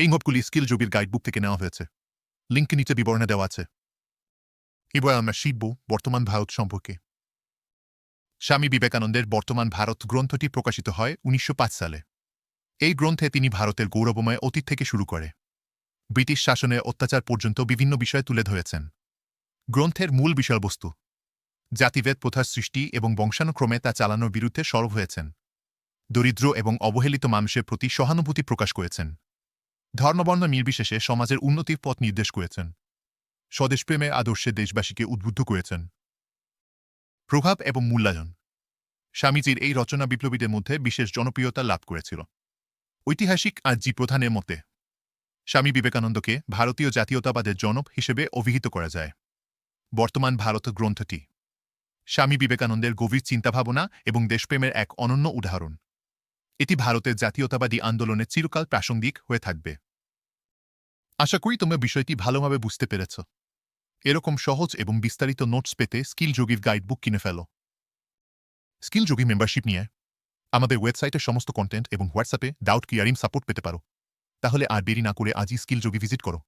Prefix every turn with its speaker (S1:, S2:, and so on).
S1: এই নোটগুলি স্কিল যোগীর গাইডবুক থেকে নেওয়া হয়েছে। লিঙ্ক নিচে বিবরণে দেওয়া আছে। এবার আমরা শিখব বর্তমান ভারত সম্পর্কে। স্বামী বিবেকানন্দের বর্তমান ভারত গ্রন্থটি প্রকাশিত হয় উনিশশো পাঁচ সালে। এই গ্রন্থে তিনি ভারতের গৌরবময় অতীত থেকে শুরু করে। ব্রিটিশ শাসনের অত্যাচার পর্যন্ত বিভিন্ন বিষয় তুলে ধরেছেন। গ্রন্থের মূল বিষয়বস্তু, জাতিভেদ প্রথার সৃষ্টি এবং বংশানুক্রমে তা চালানোর বিরুদ্ধে সরব হয়েছেন। দরিদ্র এবং অবহেলিত মানুষের প্রতি সহানুভূতি প্রকাশ করেছেন। ধর্মবর্ণ নির্বিশেষে সমাজের উন্নতির পথ নির্দেশ করেছেন। স্বদেশপ্রেমে আদর্শে দেশবাসীকে উদ্বুদ্ধ করেছেন। প্রভাব এবং মূল্যায়ন। স্বামীজির এই রচনা বিপ্লবীদের মধ্যে বিশেষ জনপ্রিয়তা লাভ করেছিল। ঐতিহাসিক আর জি প্রধানের মতে, স্বামী বিবেকানন্দকে ভারতীয় জাতীয়তাবাদের জনক হিসেবে অভিহিত করা যায়। বর্তমান ভারত গ্রন্থটি স্বামী বিবেকানন্দের গভীর চিন্তাভাবনা এবং দেশপ্রেমের এক অনন্য উদাহরণ। এটি ভারতের জাতীয়তাবাদী আন্দোলনে চিরকাল প্রাসঙ্গিক হয়ে থাকবে। আশা করি তোমরা বিষয়টি ভালোভাবে বুঝতে পেরেছ। এরকম সহজ এবং বিস্তারিত নোটস পেতে স্কিল যোগীর গাইডবুক কিনে ফেলো। স্কিল যোগী মেম্বারশিপ নিয়ে আমাদের ওয়েবসাইটের সমস্ত কন্টেন্ট এবং হোয়াটসঅ্যাপে ডাউট ক্লিয়ারিং সাপোর্ট পেতে পারো। তাহলে আর দেরি না করে আজই স্কিল যোগী ভিজিট করো।